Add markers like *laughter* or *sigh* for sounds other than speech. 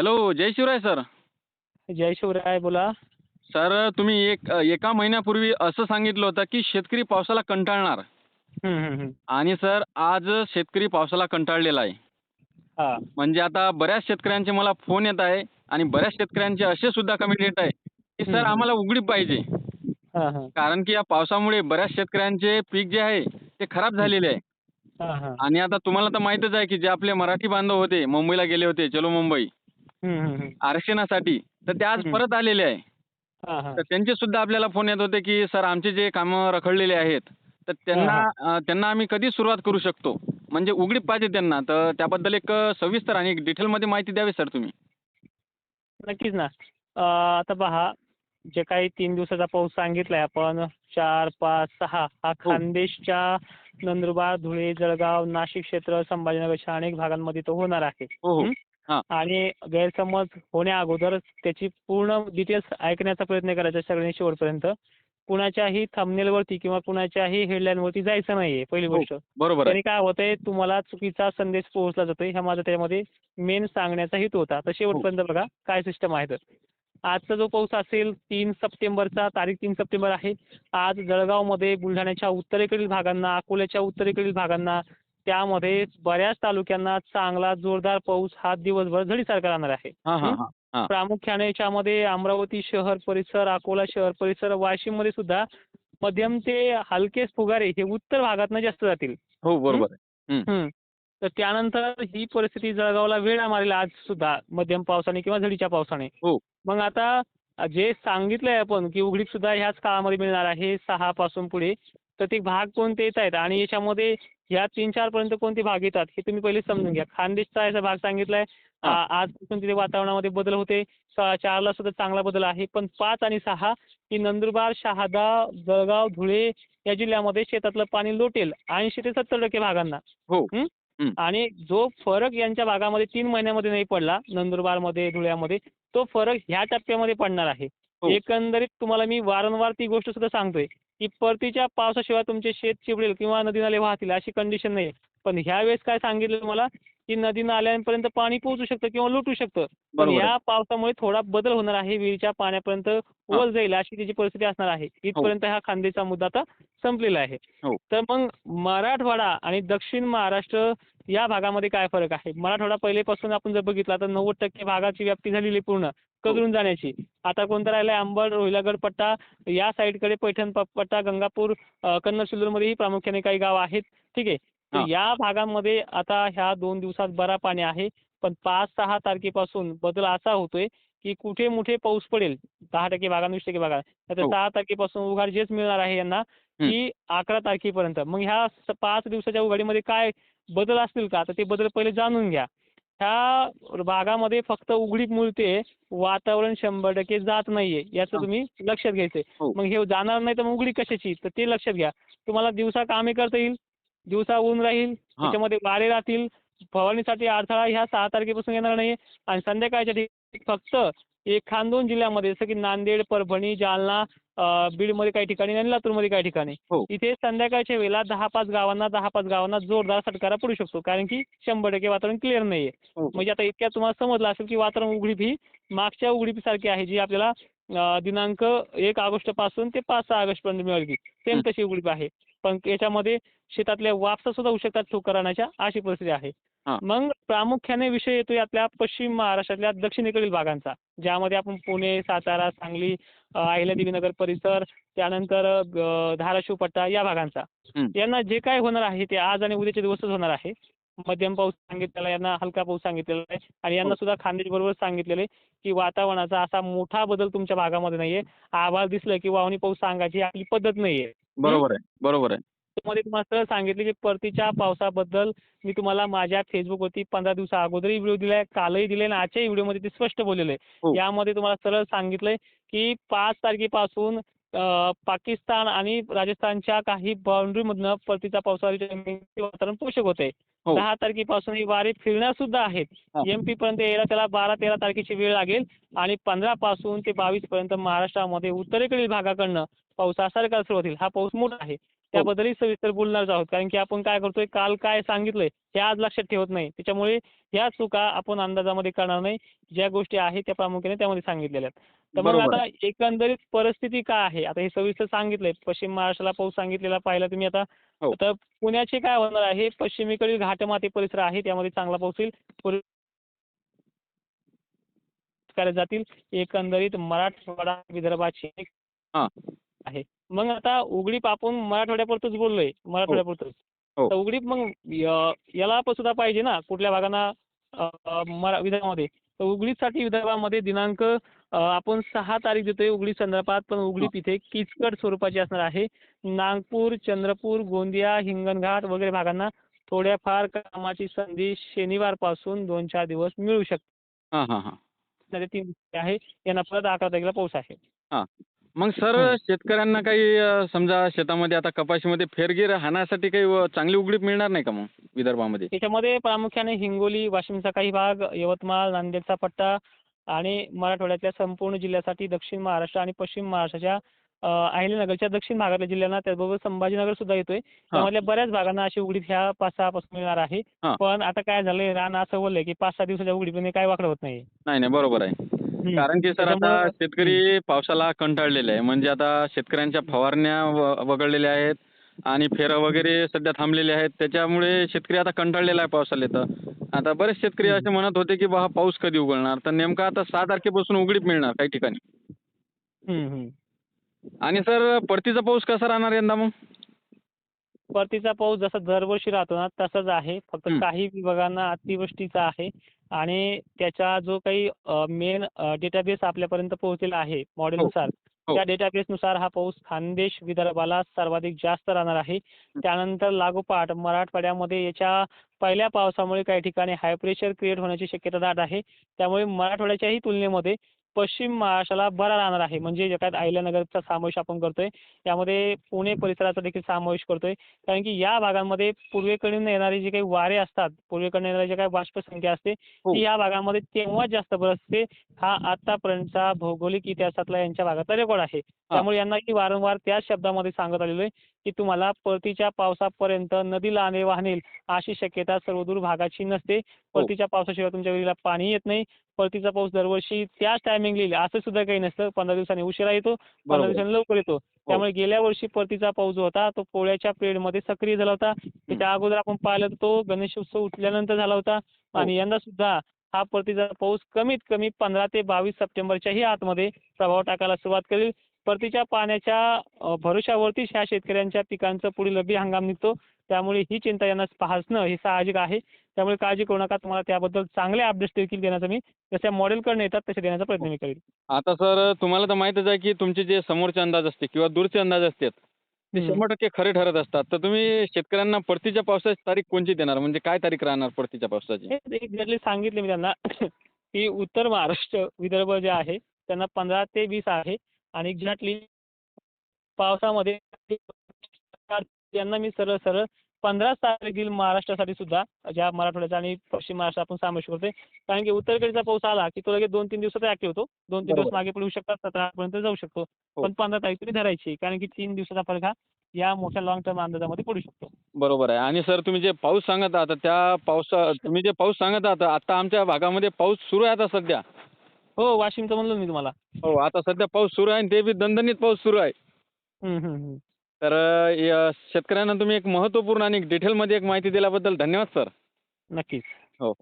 Hello जय Shivray sir जय शिवराय बोला. सर तुम्ही एक एका महिन्यापूर्वी असं सांगितलं होतं की शेतकरी पावसाला कंटाळणार. आणि सर आज शेतकरी पावसाला कंटाळलेला आहे. म्हणजे आता बऱ्याच शेतकऱ्यांचे मला फोन येत आहे आणि बऱ्याच शेतकऱ्यांचे असे सुद्धा कमेंट येत आहे की सर. आम्हाला उघडीप पाहिजे. कारण की या पावसामुळे बऱ्याच शेतकऱ्यांचे पीक जे आहे ते खराब झालेले आहे. आणि आता तुम्हाला तर माहीतच आहे की जे आपले मराठी बांधव होते मुंबईला गेले होते चलो मुंबई. आरक्षणासाठी. तर ते आज. परत आलेले आहे. हा हा. तर त्यांचे सुद्धा आपल्याला फोन येत होते की सर आमचे जे कामं रखडलेले आहेत तर त्यांना त्यांना आम्ही कधी सुरुवात करू शकतो? म्हणजे उघडीप पाहिजे त्यांना. तर त्याबद्दल एक सविस्तर आणि डिटेलमध्ये माहिती द्यावी सर तुम्ही. नक्कीच ना. आता पहा जे काही तीन दिवसाचा पाऊस सांगितलाय आपण चार पाच सहा हा हो. खानदेशच्या नंदुरबार धुळे जळगाव नाशिक क्षेत्र संभाजीनगरच्या अनेक भागांमध्ये तो होणार आहे. हं? हां. आणि गैरसमज होण्या अगोदर त्याची पूर्ण डिटेल्स ऐकण्याचा प्रयत्न करायचा सगळ्यांनी शेवटपर्यंत. कुणाच्याही थंबनेलवरती किंवा कुणाच्याही हेडलाईनवरती जायचं नाहीये पहिली हो. गोष्ट. बरोबर त्याने काय होतंय तुम्हाला चुकीचा संदेश पोहोचला जातोय हा माझा त्यामध्ये मेन सांगण्याचा हेतू होता. तर शेवटपर्यंत बघा काय सिस्टम आहे तर. आजचा जो पाऊस असेल तीन सप्टेंबरचा तारीख तीन सप्टेंबर आहे. आज जळगावमध्ये बुलढाण्याच्या उत्तरेकडील भागांना अकोल्याच्या उत्तरेकडील भागांना त्यामध्ये बऱ्याच तालुक्यांना चांगला जोरदार पाऊस हा दिवसभर झडीसारखा राहणार आहे. प्रामुख्याने याच्यामध्ये अमरावती शहर परिसर अकोला शहर परिसर वाशिममध्ये सुद्धा मध्यम ते हलके फुगारे हे उत्तर भागातनं जास्त जातील. हो बरोबर आहे. तर त्यानंतर ही परिस्थिती जळगावला वेळ मारेल आज सुद्धा मध्यम पावसाने किंवा झडीच्या पावसाने. हो. मग आता जे सांगितलंय आपण की उघडीप सुद्धा ह्याच काळामध्ये मिळणार आहे सहा पासून पुढे तर ते भाग कोणते येत आहेत? आणि याच्यामध्ये ह्या तीन चार पर्यंत कोणते भाग येतात हे तुम्ही पहिले समजून घ्या. खानदेशचा याचा भाग सांगितलाय. आजपासून तिथे वातावरणामध्ये बदल होते. चारला सुद्धा चांगला बदल आहे. पण पाच आणि सहा ही नंदुरबार शहादा जळगाव धुळे या जिल्ह्यामध्ये शेतातलं पाणी लोटेल ऐंशी ते सत्तर टक्के भागांना? हं. आणि जो फरक यांच्या भागामध्ये तीन महिन्यामध्ये नाही पडला नंदुरबारमध्ये धुळ्यामध्ये तो फरक ह्या टप्प्यामध्ये पडणार आहे. हो. एकंदरीत तुम्हाला मी वारंवार ती गोष्ट सुद्धा सांगतोय. की परतीच्या पावसाशिवाय तुमचे शेत चिबडेल किंवा नदी नाले वाहतील अशी कंडिशन नाही पण ह्या वेळेस काय सांगितलं मला की नदी नाल्यांपर्यंत पाणी पोहोचू शकतं किंवा लुटू शकतं. पण. या पावसामुळे थोडा बदल होणार आहे विहिरीच्या पाण्यापर्यंत वर जाईल अशी त्याची परिस्थिती असणार आहे. इथपर्यंत हा खानदेशचा मुद्दा आता संपलेला आहे. हो. तर मग मराठवाडा आणि दक्षिण महाराष्ट्र या भागामध्ये काय फरक आहे? मराठवाडा पहिलेपासून आपण जर बघितला तर नव्वद टक्के भागाची व्याप्ती झालेली पूर्ण. कदरून जाण्याची. आता कोणता राहिलाय? अंबड रोहिलागड पट्टा या साईडकडे पैठण पट्टा गंगापूर कन्नड सिल्लोडमध्येही प्रामुख्याने काही गाव आहेत. ठीक आहे? हा. या भागामध्ये आता ह्या दोन दिवसात बरा पाणी आहे. पण पाच सहा तारखेपासून बदल असा होतोय की कुठे मोठे पाऊस पडेल दहा टक्के भागा वीस टक्के भागा तर हो. सहा तारखेपासून उघाड जेच मिळणार आहे यांना की अकरा तारखेपर्यंत. मग ह्या पाच दिवसाच्या उघाडीमध्ये काय बदल असतील का? तर ते बदल पहिले जाणून घ्या. ह्या भागामध्ये फक्त उघडीप मिळते वातावरण शंभर टक्के जात नाहीये. याचं. तुम्ही लक्षात घ्यायचंय. हो. मग हे जाणार नाही तर मग उघडी कशाची? तर ते लक्षात घ्या. तुम्हाला दिवसा कामे करता येईल. दिवसा ऊन राहील. त्याच्यामध्ये वारे राहतील. फवारणीसाठी अडथळा ह्या सहा तारखेपासून येणार नाही आणि संध्याकाळच्या ठिकाणी फक्त एक खानदोन जिल्ह्यामध्ये जसं की नांदेड परभणी जालना बीडमध्ये काही ठिकाणी आणि लातूरमध्ये काही ठिकाणी हो. इथे संध्याकाळच्या वेळेला दहा पाच गावांना दहा पाच गावांना जोरदार फटकारा पडू शकतो कारण की शंभर टक्के वातावरण क्लिअर नाहीये हो. म्हणजे आता इतक्यात तुम्हाला समजलं असेल की वातावरण उघडीप ही मागच्या उघडीपीसारखी आहे जी आपल्याला अं, दिनांक एक ऑगस्टपासून ते पाच सहा ऑगस्ट पर्यंत मिळेल सेम. तशी उघडीप आहे पण याच्यामध्ये शेतातल्या वापसा सुद्धा होऊ शकतात ठोकर आणण्याच्या अशी परिस्थिती आहे. मग प्रामुख्याने विषय येतोय आपल्या पश्चिम महाराष्ट्रातल्या दक्षिणेकडील भागांचा ज्यामध्ये आपण पुणे सातारा सांगली अहिल्यादेवी नगर परिसर त्यानंतर धाराशिव पट्टा या भागांचा. यांना जे काय होणार आहे ते आज आणि उद्याच्या दिवसच होणार आहे. मध्यम पाऊस सांगितलेला यांना हलका पाऊस सांगितलेला आहे आणि यांना हो. सुद्धा खानदेश बरोबर सांगितलेलं की वातावरणाचा असा मोठा बदल तुमच्या भागामध्ये नाहीये. आभाळ दिसलं की वावणी पाऊस सांगायची आपली पद्धत नाहीये. बरोबर आहे बरोबर आहे. त्यामध्ये तुम्हाला सरळ सांगितले की परतीच्या पावसाबद्दल मी तुम्हाला माझ्या फेसबुकवरती पंधरा दिवसा अगोदरही व्हिडिओ दिलाय कालही दिलाय आणि आजच्याही व्हिडिओमध्ये ते स्पष्ट बोललेलं हो. आहे यामध्ये तुम्हाला सरळ सांगितलंय की पाच तारखेपासून पाकिस्तान आणि राजस्थानच्या काही बाउंड्रीमधनं परतीच्या पावसाळ्याचे वातावरण पोषक होते हो. दहा तारखेपासून ही वारे फिरणार सुद्धा आहेत हा. एमपी पर्यंत यायला त्याला बारा तेरा तारखेची वेळ लागेल आणि पंधरा पासून ते बावीस पर्यंत महाराष्ट्रामध्ये उत्तरेकडील भागाकडनं पावसा सरकार सुरू होतील हा पाऊस मोठा आहे त्याबद्दलही सविस्तर बोलणारच आहोत. कारण की आपण काय करतोय काल काय सांगितलंय हे आज लक्षात ठेवत नाही. त्याच्यामुळे ह्या चुका आपण अंदाजामध्ये करणार नाही. ज्या गोष्टी आहेत त्या प्रामुख्याने त्यामध्ये सांगितलेल्या आहेत. तर मग आता एकंदरीत परिस्थिती काय आहे? आता हे सविस्तर सांगितलंय. पश्चिम महाराष्ट्राला पाऊस सांगितलेला पाहिला तुम्ही आता. हो. आता पुण्याचे काय होणार आहे? पश्चिमेकडील घाटमाती परिसर आहे त्यामध्ये चांगला पाऊस येईल जातील? एकंदरीत मराठवाडा विदर्भाची हां. आहे. मग आता उघडीप आपण मराठवाड्यापुरतच बोललोय मराठवाड्यापुरतच. हो. तर उघडीप मग याला पण सुद्धा पाहिजे ना कुठल्या भागांना विदर्भामध्ये. तर उघडीपसाठी विदर्भामध्ये दिनांक आपण सहा तारीख देतोय उघडीप संदर्भात पण उघडीप इथे किचकट स्वरूपाची असणार आहे. नागपूर चंद्रपूर गोंदिया हिंगणघाट वगैरे भागांना थोड्याफार कामाची संधी शनिवारपासून दोन चार दिवस मिळू शकते हां हां हां. तीन आहे. यांना परत अकरा तारखेला पाऊस आहे. मग सर हं. शेतकऱ्यांना काही अ, समजा शेतामध्ये आता कपाशीमध्ये फेरगीर हाणासाठी काही व- चांगली उघडीप मिळणार नाही का मग विदर्भामध्ये? त्याच्यामध्ये प्रामुख्याने हिंगोली वाशिमचा काही भाग यवतमाळ नांदेडचा पट्टा आणि मराठवाड्यातल्या संपूर्ण जिल्ह्यासाठी दक्षिण महाराष्ट्र आणि पश्चिम महाराष्ट्राच्या अ, अहिल्यानगरच्या दक्षिण भागातल्या जिल्ह्यांना त्याचबरोबर संभाजीनगर सुद्धा येतोय. त्यामधल्या बऱ्याच भागांना अशी उघडीप ह्या पाच सहा पासून मिळणार आहे. हां. पण आता काय झालंय रान असं बोललंय की पाच सहा दिवसाच्या उघडीपीने काय वाकडं होत नाही नाही नाही बरोबर आहे. कारण की सर आता शेतकरी पावसाला कंटाळलेले आहे. म्हणजे आता शेतकऱ्यांच्या फवारण्या वगळलेल्या आहेत आणि फेरं वगैरे सध्या थांबलेले आहेत. त्याच्यामुळे शेतकरी आता कंटाळलेला आहे पावसाला तर आता बरेच शेतकरी. असे म्हणत होते की बा पाऊस कधी उघडणार तर नेमका आता सहा तारखेपासून उघडीप मिळणार काही ठिकाणी. आणि सर परतीचा पाऊस कसा राहणार यंदा मग? परतीचा पाऊस जसा दरवर्षी राहतो ना तसाच आहे फक्त हं. काही विभागांना अतिवृष्टीचा आहे आणि त्याचा जो काही मेन डेटाबेस आपल्यापर्यंत पोहोचलेला आहे मॉडेलनुसार हो. त्या डेटाबेसनुसार हा पाऊस खानदेश विदर्भाला सर्वाधिक जास्त राहणार आहे त्यानंतर लागोपाठ मराठवाड्यामध्ये याच्या पहिल्या पावसामुळे काही ठिकाणी हाय प्रेशर क्रिएट होण्याची शक्यता दाट आहे त्यामुळे मराठवाड्याच्याही तुलनेमध्ये पश्चिम महाराष्ट्राला बरा राहणार आहे. म्हणजे ज्याच्यात अहिल्यानगरचा समावेश आपण करतोय त्यामध्ये पुणे परिसराचा देखील समावेश करतोय. कारण की या भागांमध्ये पूर्वेकडून येणारे जे काही वारे असतात पूर्वेकडून येणारी जे काही बाष्प संख्या असते हो. ती या भागामध्ये तेव्हा जास्त बरसते हा आतापर्यंतचा भौगोलिक इतिहासातला यांच्या भागातला रेकॉर्ड आहे. त्यामुळे यांना की वारंवार त्याच शब्दामध्ये सांगत आलेलो आहे की तुम्हाला परतीच्या पावसापर्यंत नदीला आणे वाहनेल अशी शक्यता सर्वदूर भागाची नसते. परतीच्या पावसाशिवाय तुमच्या विहिरीला पाणी येत नाही. परतीचा पाऊस दरवर्षी त्याच टायमिंग येईल. असं सुद्धा काही नसतं. पंधरा दिवसांनी उशिरा येतो पंधरा दिवसांनी लवकर येतो. त्यामुळे गेल्या वर्षी परतीचा पाऊस जो होता तो पोळ्याच्या पिरियडमध्ये सक्रिय झाला होता. त्याच्या अगोदर आपण पाहिलं तर तो गणेश उत्सव उठल्यानंतर झाला होता. आणि यंदा सुद्धा हा परतीचा पाऊस कमीत कमी पंधरा ते बावीस सप्टेंबरच्याही आतमध्ये प्रभाव टाकायला सुरुवात करेल. परतीच्या पाण्याच्या भरोशावरतीच ह्या शेतकऱ्यांच्या पिकांचं पुढील रब्बी हंगाम निघतो. त्यामुळे ही चिंता यांना भासणं हे साहजिक आहे. त्यामुळे काळजी करू नका. तुम्हाला त्याबद्दल चांगले अपडेट्स देखील देण्याचा मी जशा मॉडेलकडनं येतात तसे देण्याचा प्रयत्न मी करेल आता सर तुम्हाला तर माहीतच आहे की तुमचे जे समोरचे अंदाज असते किंवा दूरचे अंदाज असतात ते. शंभर टक्के खरे ठरत असतात. तर तुम्ही शेतकऱ्यांना परतीच्या पावसाची तारीख कोणची देणार? म्हणजे काय तारीख राहणार परतीच्या पावसाची? सांगितले मी त्यांना *coughs* की उत्तर महाराष्ट्र विदर्भ जे आहे त्यांना पंधरा ते वीस आहे. आणि एक्झॅक्टली पावसामध्ये त्यांना मी सरळ सरळ पंधरा तारीख देईल महाराष्ट्रासाठी सुद्धा ज्या मराठवाड्याचा आणि पश्चिम महाराष्ट्र आपण समावेश करतोय कारण की उत्तरेकडचा पाऊस आला की तो लगेच दोन तीन दिवसात ऍक्टिव्ह होतो. दोन तीन दिवस. मागे पडू शकतात सतरा पर्यंत जाऊ शकतो. हो. पण पंधरा तारीख तुम्ही धरायची कारण की तीन दिवसाचा फरक हा या मोठ्या लॉंग टर्म अंदाजामध्ये पडू शकतो. बरोबर आहे. आणि सर तुम्ही जे पाऊस सांगत आहात त्या पावसा तुम्ही जे पाऊस सांगत आहात आता आमच्या भागामध्ये पाऊस सुरू आहे आता सध्या. हो वाशिमचं म्हणलो मी तुम्हाला. हो आता सध्या पाऊस सुरू आहे आणि ते बी दणदणीत पाऊस सुरू आहे. तर या शेतकऱ्यांना तुम्ही एक महत्त्वपूर्ण आणि डिटेलमध्ये एक माहिती दिल्याबद्दल धन्यवाद सर. नक्कीच. हो.